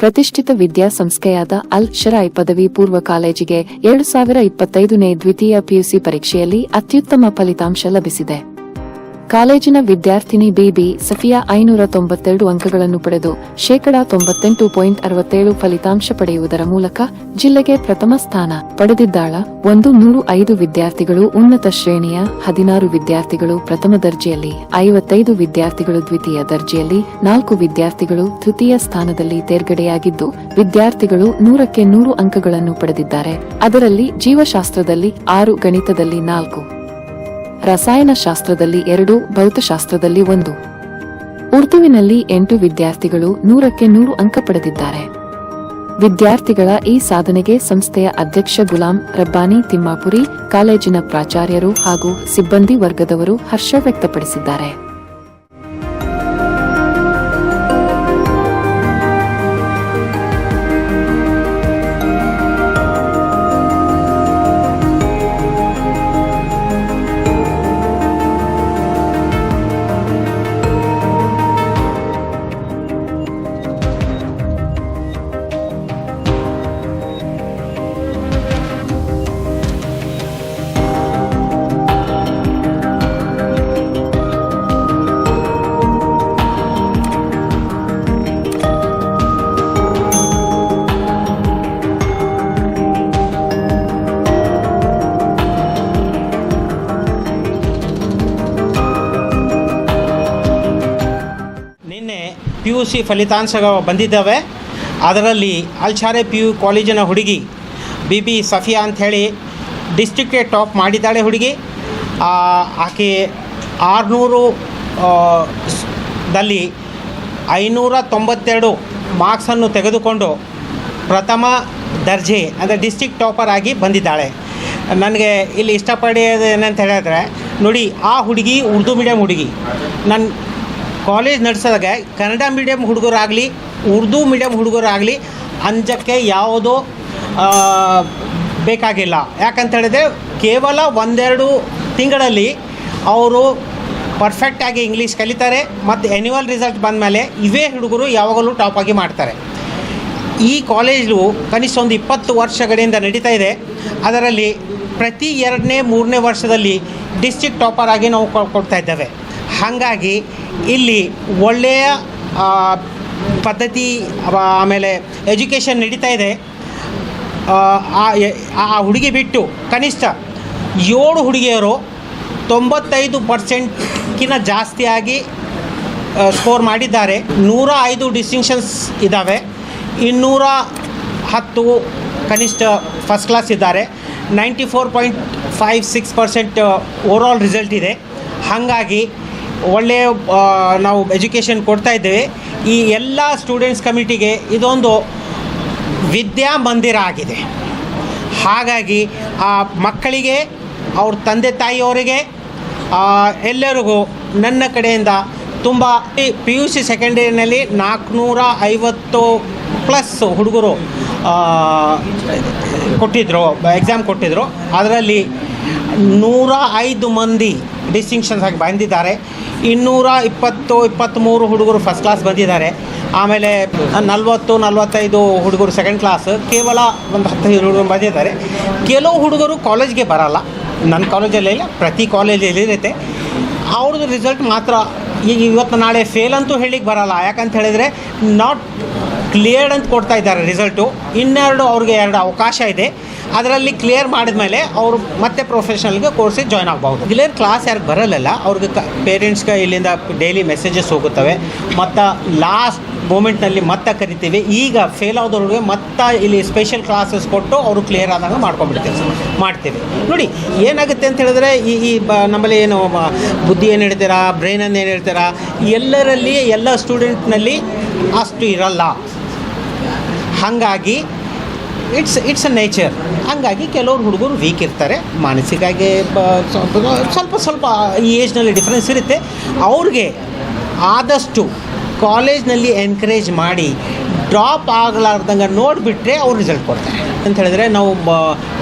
ಪ್ರತಿಷ್ಠಿತ ವಿದ್ಯಾಸಂಸ್ಥೆಯಾದ ಅಲ್ ಶರಾಯ್ ಪದವಿ ಪೂರ್ವ ಕಾಲೇಜಿಗೆ ಎರಡು ಸಾವಿರ ಇಪ್ಪತ್ತೈದನೇ ದ್ವಿತೀಯ ಪಿಯುಸಿ ಪರೀಕ್ಷೆಯಲ್ಲಿ ಅತ್ಯುತ್ತಮ ಫಲಿತಾಂಶ ಲಭಿಸಿದೆ. ಕಾಲೇಜಿನ ವಿದ್ಯಾರ್ಥಿನಿ ಬೇಬಿ ಸಫಿಯಾ ಐನೂರ ತೊಂಬತ್ತೆರಡು ಅಂಕಗಳನ್ನು ಪಡೆದು ಶೇಕಡಾ ತೊಂಬತ್ತೆಂಟು ಪಾಯಿಂಟ್ ಅರವತ್ತೇಳು ಫಲಿತಾಂಶ ಪಡೆಯುವುದರ ಮೂಲಕ ಜಿಲ್ಲೆಗೆ ಪ್ರಥಮ ಸ್ಥಾನ ಪಡೆದಿದ್ದಾಳ. ಒಂದು ನೂರು ಐದು ವಿದ್ಯಾರ್ಥಿಗಳು ಉನ್ನತ ಶ್ರೇಣಿಯ, ಹದಿನಾರು ವಿದ್ಯಾರ್ಥಿಗಳು ಪ್ರಥಮ ದರ್ಜೆಯಲ್ಲಿ, ಐವತ್ತೈದು ವಿದ್ಯಾರ್ಥಿಗಳು ದ್ವಿತೀಯ ದರ್ಜೆಯಲ್ಲಿ, ನಾಲ್ಕು ವಿದ್ಯಾರ್ಥಿಗಳು ತೃತೀಯ ಸ್ಥಾನದಲ್ಲಿ ತೇರ್ಗಡೆಯಾಗಿದ್ದು, ವಿದ್ಯಾರ್ಥಿಗಳು ನೂರಕ್ಕೆ ನೂರು ಅಂಕಗಳನ್ನು ಪಡೆದಿದ್ದಾರೆ. ಅದರಲ್ಲಿ ಜೀವಶಾಸ್ತ್ರದಲ್ಲಿ ಆರು, ಗಣಿತದಲ್ಲಿ ನಾಲ್ಕು. ರಸಾಯನಶಾಸ್ತ್ರದಲ್ಲಿ ಎರಡು, ಭೌತಶಾಸ್ತ್ರದಲ್ಲಿ ಒಂದು. ಉರ್ದುವಿನಲ್ಲಿ ಎಂಟು ವಿದ್ಯಾರ್ಥಿಗಳು ನೂರಕ್ಕೆ ನೂರು ಅಂಕ ಪಡೆದಿದ್ದಾರೆ. ವಿದ್ಯಾರ್ಥಿಗಳ ಈ ಸಾಧನೆಗೆ ಸಂಸ್ಥೆಯ ಅಧ್ಯಕ್ಷ ಗುಲಾಂ ರಬ್ಬಾನಿ ತಿಮ್ಮಾಪುರಿ, ಕಾಲೇಜಿನ ಪ್ರಾಚಾರ್ಯರು ಹಾಗೂ ಸಿಬ್ಬಂದಿ ವರ್ಗದವರು ಹರ್ಷ ವ್ಯಕ್ತಪಡಿಸಿದ್ದಾರೆ. ಪಿ ಯು ಸಿ ಫಲಿತಾಂಶಗಳು ಬಂದಿದ್ದಾವೆ. ಅದರಲ್ಲಿ ಅಲ್ಚಾರೆ ಪಿ ಯು ಕಾಲೇಜಿನ ಹುಡುಗಿ ಬಿ ಬಿ ಸಫಿಯಾ ಅಂಥೇಳಿ ಡಿಸ್ಟ್ರಿಕ್ಟೇ ಟಾಪ್ ಮಾಡಿದ್ದಾಳೆ ಹುಡುಗಿ. ಆಕೆ ಆರುನೂರು ದಲ್ಲಿ ಐನೂರ ತೊಂಬತ್ತೆರಡು ಮಾರ್ಕ್ಸನ್ನು ತೆಗೆದುಕೊಂಡು ಪ್ರಥಮ ದರ್ಜೆ, ಅಂದರೆ ಡಿಸ್ಟಿಕ್ ಟಾಪರ್ ಆಗಿ ಬಂದಿದ್ದಾಳೆ. ನನಗೆ ಇಲ್ಲಿ ಇಷ್ಟಪಡೋದು ಏನಂತ ಹೇಳಿದ್ರೆ, ನೋಡಿ, ಆ ಹುಡುಗಿ ಉರ್ದು ಮೀಡಿಯಂ ಹುಡುಗಿ. ನನ್ನ ಕಾಲೇಜ್ ನಡೆಸಿದಾಗ ಕನ್ನಡ ಮೀಡಿಯಮ್ ಹುಡುಗರಾಗಲಿ, ಉರ್ದು ಮೀಡಿಯಮ್ ಹುಡುಗರಾಗಲಿ, ಅಂಜಕ್ಕೆ ಯಾವುದೋ ಬೇಕಾಗಿಲ್ಲ. ಯಾಕಂತ ಹೇಳಿದ್ರೆ ಕೇವಲ ಒಂದೆರಡು ತಿಂಗಳಲ್ಲಿ ಅವರು ಪರ್ಫೆಕ್ಟಾಗಿ ಇಂಗ್ಲೀಷ್ ಕಲಿತಾರೆ ಮತ್ತು ಆ್ಯನ್ಯುವಲ್ ರಿಸಲ್ಟ್ ಬಂದಮೇಲೆ ಇವೇ ಹುಡುಗರು ಯಾವಾಗಲೂ ಟಾಪಾಗಿ ಮಾಡ್ತಾರೆ. ಈ ಕಾಲೇಜು ಕನಿಷ್ಠ ಒಂದು ಇಪ್ಪತ್ತು ವರ್ಷಗಳಿಂದ ನಡೀತಾ ಇದೆ. ಅದರಲ್ಲಿ ಪ್ರತಿ ಎರಡನೇ, ಮೂರನೇ ವರ್ಷದಲ್ಲಿ ಡಿಸ್ಟ್ರಿಕ್ಟ್ ಟಾಪರ್ ಆಗಿ ನಾವು ಕೊಡ್ತಾ ಇದ್ದೇವೆ. ಹಾಗಾಗಿ ಇಲ್ಲಿ ಒಳ್ಳೆಯ ಪದ್ಧತಿ ಆಮೇಲೆ ಎಜುಕೇಷನ್ ನಡೀತಾ ಇದೆ. ಆ ಹುಡುಗಿ ಬಿಟ್ಟು ಕನಿಷ್ಠ ಏಳು ಹುಡುಗಿಯರು ತೊಂಬತ್ತೈದು ಪರ್ಸೆಂಟ್ಕಿನ್ನ ಜಾಸ್ತಿಯಾಗಿ ಸ್ಕೋರ್ ಮಾಡಿದ್ದಾರೆ. ನೂರ ಐದು ಡಿಸ್ಟಿಂಕ್ಷನ್ಸ್ ಇದ್ದಾವೆ ಇನ್ನೂರ ಹತ್ತು ಕನಿಷ್ಠ ಫಸ್ಟ್ ಕ್ಲಾಸ್ ಇದ್ದಾರೆ. Ninety four point five six percent overall result ಇದೆ. ಹಾಗಾಗಿ ಒಳ್ಳೆಯ ನಾವು ಎಜುಕೇಷನ್ ಕೊಡ್ತಾ ಇದ್ದೇವೆ. ಈ ಎಲ್ಲ ಸ್ಟೂಡೆಂಟ್ಸ್ ಕಮಿಟಿಗೆ ಇದೊಂದು ವಿದ್ಯಾ ಮಂದಿರ ಆಗಿದೆ. ಹಾಗಾಗಿ ಆ ಮಕ್ಕಳಿಗೆ, ಅವ್ರ ತಂದೆ ತಾಯಿಯವರಿಗೆ ಎಲ್ಲರಿಗೂ ನನ್ನ ಕಡೆಯಿಂದ ತುಂಬ ಪಿ ಯು ಸಿ ಸೆಕೆಂಡರಿನಲ್ಲಿ ನಾಲ್ಕುನೂರ ಐವತ್ತು ಪ್ಲಸ್ ಹುಡುಗರು ಕೊಟ್ಟಿದ್ದರು ಎಕ್ಸಾಮ್ ಕೊಟ್ಟಿದ್ದರು ಅದರಲ್ಲಿ ನೂರ ಐದು ಮಂದಿ ಡಿಸ್ಟಿಂಕ್ಷನ್ಸ್ ಆಗಿ ಬಂದಿದ್ದಾರೆ. ಇನ್ನೂರ ಇಪ್ಪತ್ತು ಇಪ್ಪತ್ತ್ಮೂರು ಹುಡುಗರು ಫಸ್ಟ್ ಕ್ಲಾಸ್ ಬಂದಿದ್ದಾರೆ. ಆಮೇಲೆ ನಲವತ್ತು, ನಲವತ್ತೈದು ಹುಡುಗರು ಸೆಕೆಂಡ್ ಕ್ಲಾಸ್ ಕೇವಲ ಒಂದು ಹತ್ತೈದು ಹುಡುಗರು ಬಂದಿದ್ದಾರೆ. ಕೆಲವು ಹುಡುಗರು ಕಾಲೇಜ್ಗೆ ಬರಲ್ಲ. ನನ್ನ ಕಾಲೇಜಲ್ಲಿ ಇಲ್ಲ, ಪ್ರತಿ ಕಾಲೇಜಲ್ಲಿ ಇರುತ್ತೆ. ಅವ್ರದ್ದು ರಿಸಲ್ಟ್ ಮಾತ್ರ ಈಗ ಇವತ್ತು ನಾಳೆ ಫೇಲ್ ಅಂತೂ ಹೇಳಿಕ್ಕೆ ಬರಲ್ಲ. ಯಾಕಂತ ಹೇಳಿದರೆ ನಾಟ್ ಕ್ಲಿಯರ್ಡ್ ಅಂತ ಕೊಡ್ತಾ ಇದ್ದಾರೆ ರಿಸಲ್ಟು ಇನ್ನೆರಡು ಅವ್ರಿಗೆ ಎರಡು ಅವಕಾಶ ಇದೆ. ಅದರಲ್ಲಿ ಕ್ಲಿಯರ್ ಮಾಡಿದ ಮೇಲೆ ಅವರು ಮತ್ತೆ ಪ್ರೊಫೆಷನಲ್ಗೆ ಕೋರ್ಸಿಗೆ ಜಾಯ್ನ್ ಆಗಬಹುದು. ಕ್ಲಿಯರ್ ಕ್ಲಾಸ್ ಯಾರು ಬರಲ್ಲ ಅವ್ರಿಗೆ ಕ ಪೇರೆಂಟ್ಸ್ಗೆ ಇಲ್ಲಿಂದ ಡೈಲಿ ಮೆಸೇಜಸ್ ಹೋಗುತ್ತವೆ. ಮತ್ತು ಲಾಸ್ಟ್ ಮೂಮೆಂಟ್ನಲ್ಲಿ ಮತ್ತೆ ಕರಿತೀವಿ. ಈಗ ಫೇಲ್ ಆದವ್ರಿಗೆ ಮತ್ತೆ ಇಲ್ಲಿ ಸ್ಪೆಷಲ್ ಕ್ಲಾಸಸ್ ಕೊಟ್ಟು ಅವರು ಕ್ಲಿಯರ್ ಆದಾಗ ಮಾಡ್ಕೊಂಡ್ಬಿಡ್ತೀವಿ ಮಾಡ್ತೀವಿ. ನೋಡಿ, ಏನಾಗುತ್ತೆ ಅಂತ ಹೇಳಿದ್ರೆ ಈ ಈ ಬ, ನಮ್ಮಲ್ಲಿ ಏನು ಬುದ್ಧಿ ಏನು ಹೇಳ್ತೀರಾ ಬ್ರೈನನ್ನು ಏನು ಹೇಳ್ತೀರಾ, ಎಲ್ಲರಲ್ಲಿ, ಎಲ್ಲ ಸ್ಟೂಡೆಂಟ್ನಲ್ಲಿ ಅಷ್ಟು ಇರಲ್ಲ. ಹಾಗಾಗಿ ಇಟ್ಸ್ ಇಟ್ಸ್ ಅ ನೇಚರ್ ಹಂಗಾಗಿ ಕೆಲವ್ರು ಹುಡುಗರು ವೀಕ್ ಇರ್ತಾರೆ. ಮಾನಸಿಕವಾಗಿ ಬ- ಸ್ವಲ್ಪ ಸ್ವಲ್ಪ ಈ ಏಜ್ನಲ್ಲಿ ಡಿಫ್ರೆನ್ಸ್ ಇರುತ್ತೆ. ಅವ್ರಿಗೆ ಆದಷ್ಟು ಕಾಲೇಜ್ನಲ್ಲಿ ಎನ್ಕರೇಜ್ ಮಾಡಿ ಡ್ರಾಪ್ ಆಗಲಾರ್ದಂಗೆ ನೋಡಿಬಿಟ್ರೆ ಅವ್ರು ರಿಸಲ್ಟ್ ಕೊಡ್ತಾರೆ. ಅಂತ ಹೇಳಿದ್ರೆ ನಾವು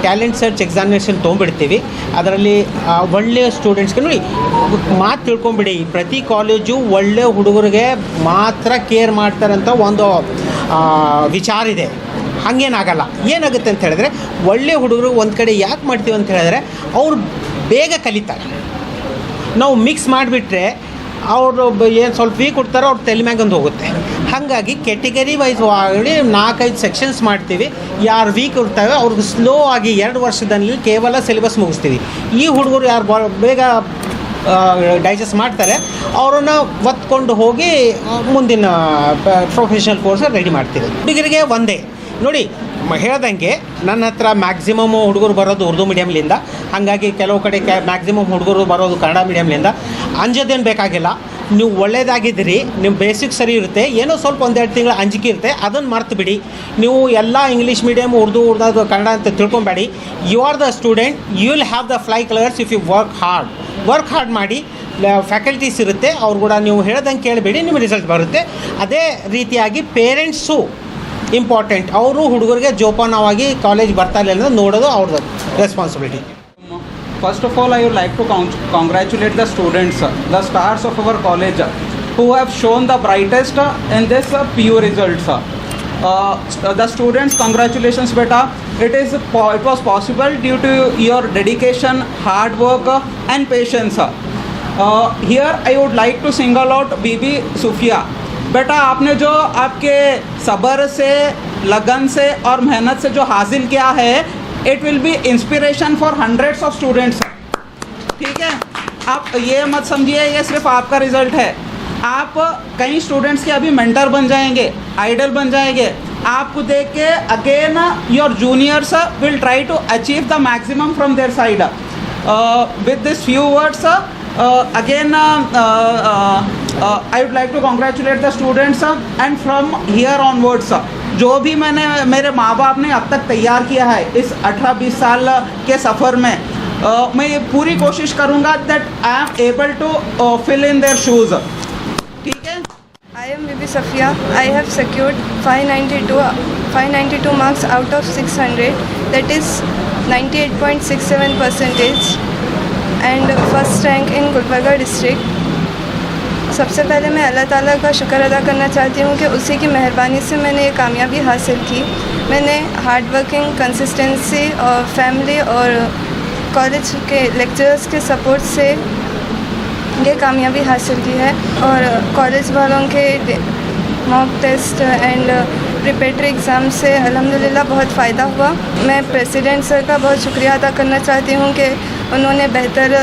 ಟ್ಯಾಲೆಂಟ್ ಸರ್ಚ್ ಎಕ್ಸಾಮಿನೇಷನ್ ತೊಗೊಂಡ್ಬಿಡ್ತೀವಿ. ಅದರಲ್ಲಿ ಒಳ್ಳೆಯ ಸ್ಟೂಡೆಂಟ್ಸ್ಗೆ ನೋಡಿ, ಮಾತು ತಿಳ್ಕೊಂಬಿಡಿ. ಪ್ರತಿ ಕಾಲೇಜು ಒಳ್ಳೆಯ ಹುಡುಗರಿಗೆ ಮಾತ್ರ ಕೇರ್ ಮಾಡ್ತಾರಂತ ಒಂದು ವಿಚಾರ ಇದೆ. ಹಾಗೇನಾಗಲ್ಲ. ಏನಾಗುತ್ತೆ ಅಂತ ಹೇಳಿದ್ರೆ, ಒಳ್ಳೆ ಹುಡುಗರು ಒಂದು ಕಡೆ ಯಾಕೆ ಮಾಡ್ತೀವಿ ಅಂತ ಹೇಳಿದ್ರೆ, ಅವ್ರು ಬೇಗ ಕಲಿತಾರೆ. ನಾವು ಮಿಕ್ಸ್ ಮಾಡಿಬಿಟ್ರೆ, ಅವರು ಏನು ಸ್ವಲ್ಪ ವೀಕ್ ಕೊಡ್ತಾರೋ ಅವ್ರು ತಲೆ ಮ್ಯಾಗಂದು ಹೋಗುತ್ತೆ. ಹಾಗಾಗಿ ಕೆಟಗರಿ ವೈಸ್ ಆಗಲಿ, ನಾಲ್ಕೈದು ಸೆಕ್ಷನ್ಸ್ ಮಾಡ್ತೀವಿ. ಯಾರು ವೀಕ್ ಇರ್ತವೆ, ಅವ್ರಿಗೆ ಸ್ಲೋ ಆಗಿ ಎರಡು ವರ್ಷದಲ್ಲಿ ಕೇವಲ ಸಿಲೆಬಸ್ ಮುಗಿಸ್ತೀವಿ. ಈ ಹುಡುಗರು ಯಾರು ಬೇಗ ಡೈಜೆಸ್ಟ್ ಮಾಡ್ತಾರೆ. ಅವರನ್ನು ಒತ್ಕೊಂಡು ಹೋಗಿ ಮುಂದಿನ ಪ್ರೊಫೆಷನಲ್ ಕೋರ್ಸ್ ರೆಡಿ ಮಾಡ್ತೀವಿ ಹುಡುಗರಿಗೆ ಒಂದೇ. ನೋಡಿ ಹೇಳ್ದಂಗೆ ನನ್ನ ಹತ್ರ ಮ್ಯಾಕ್ಸಿಮಮ್ ಹುಡುಗರು ಬರೋದು ಉರ್ದು ಮೀಡಿಯಮ್ಲಿಂದ ಹಾಗಾಗಿ ಕೆಲವು ಕಡೆ ಕ್ಯಾ ಮ್ಯಾಕ್ಸಿಮಮ್ ಹುಡುಗರು ಬರೋದು ಕನ್ನಡ ಮೀಡಿಯಮ್ಲಿಂದ ಅಂಜೋದೇನು ಬೇಕಾಗಿಲ್ಲ. ನೀವು ಒಳ್ಳೇದಾಗಿದ್ದೀರಿ ನಿಮ್ಮ ಬೇಸಿಕ್ ಸರಿ ಇರುತ್ತೆ. ಏನೋ ಸ್ವಲ್ಪ ಒಂದೆರಡು ತಿಂಗಳು ಅಂಜಿಕೆ ಇರುತ್ತೆ. ಅದನ್ನು ಮರ್ತು ಬಿಡಿ. ನೀವು ಎಲ್ಲ ಇಂಗ್ಲೀಷ್ ಮೀಡಿಯಮ್ ಉರ್ದು ಉರ್ದು ಕನ್ನಡ ಅಂತ ತಿಳ್ಕೊಬೇಡಿ. You are the student you will have the fly colours if you work hard work hard ಮಾಡಿ ಫ್ಯಾಕಲ್ಟೀಸ್ ಇರುತ್ತೆ, ಅವ್ರು ಕೂಡ ನೀವು ಹೇಳ್ದಂಗೆ ಕೇಳಬೇಡಿ, ನಿಮ್ಗೆ ರಿಸಲ್ಟ್ ಬರುತ್ತೆ. ಅದೇ ರೀತಿಯಾಗಿ ಪೇರೆಂಟ್ಸು ಇಂಪಾರ್ಟೆಂಟ್ ಅವರು ಹುಡುಗರಿಗೆ ಜೋಪಾನವಾಗಿ ಕಾಲೇಜ್ ಬರ್ತಾ ಇಲ್ಲ ಅಂದರೆ ನೋಡೋದು ಅವ್ರದ್ದು responsibility first of all I would like to con congratulate the students the stars of our college who have shown the brightest in this P U results the students congratulation बेटा it is it was possible due to your dedication hard work and patience here I would like to single out Bibi Sufiya बेटा आपने जो आपके सबर से, लगन से और मेहनत से जो हासिल किया है it will be inspiration for hundreds of students ठीक है? आप ये मत समझिए, ये सिर्फ़ आपका रिज़ल्ट है। आप कई स्टूडेंट्स के अभी मेंटर बन जाएँगे आइडल बन जाएँगे। आपको देख के again your juniors will try to achieve the maximum from their side uh, uh, uh, uh, uh, I would like to congratulate the students uh, and from here onwards uh, जो भी मैंने मेरे माँ बाप ने अब तक तैयार किया है इस 18-20 साल के सफ़र में uh, मैं पूरी कोशिश करूँगा that I am able to fill in their shoes Bibi Safia. I have secured 592, 592 marks out of 600. That is 98.67 percentage and first rank in Gulbarga district सबसे पहले मैं अल्लाह ताला का शुक्र अदा करना चाहती हूँ कि उसी की मेहरबानी से मैंने ये कामयाबी हासिल की मैंने हार्ड वर्किंग कंसिस्टेंसी और फैमिली और कॉलेज के लेक्चरर्स के सपोर्ट से ये कामयाबी हासिल की है और कॉलेज वालों के mock test and preparatory exam से अल्हम्दुलिल्लाह बहुत फ़ायदा हुआ। मैं प्रेसिडेंट सर का बहुत शुक्रिया अदा करना चाहती हूँ कि उन्होंने बेहतर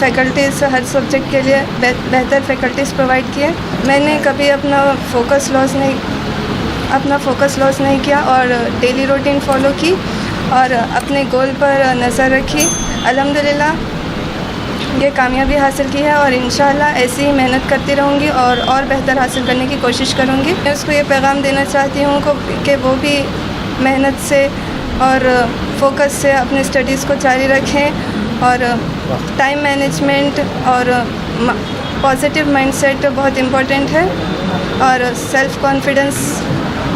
फैकल्टीज़ हर सब्जेक्ट के लिए बेहतर फैकल्टीज़ प्रोवाइड किए। मैंने कभी अपना फोकस लॉस नहीं, अपना फोकस लॉस नहीं किया और डेली रूटीन फॉलो की और अपने गोल पर नज़र रखी। अल्हम्दुलिल्लाह ये कामयाबी हासिल की है और इन ऐसी ही मेहनत करती रहूँगी और और बेहतर हासिल करने की कोशिश करूँगी। मैं उसको ये पैगाम देना चाहती हूँ को वो भी मेहनत से और फोकस से अपने स्टडीज़ को जारी रखें और टाइम मैनेजमेंट और पॉजिटिव माइंडसेट बहुत इम्पोर्टेंट है और सेल्फ़ कॉन्फिडेंस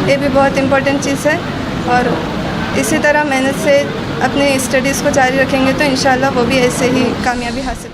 ये भी बहुत इम्पोर्टेंट चीज़ है और इसी तरह मेहनत से अपनी स्टडीज़ को जारी रखेंगे तो इन वो भी ऐसे ही कामयाबी हासिल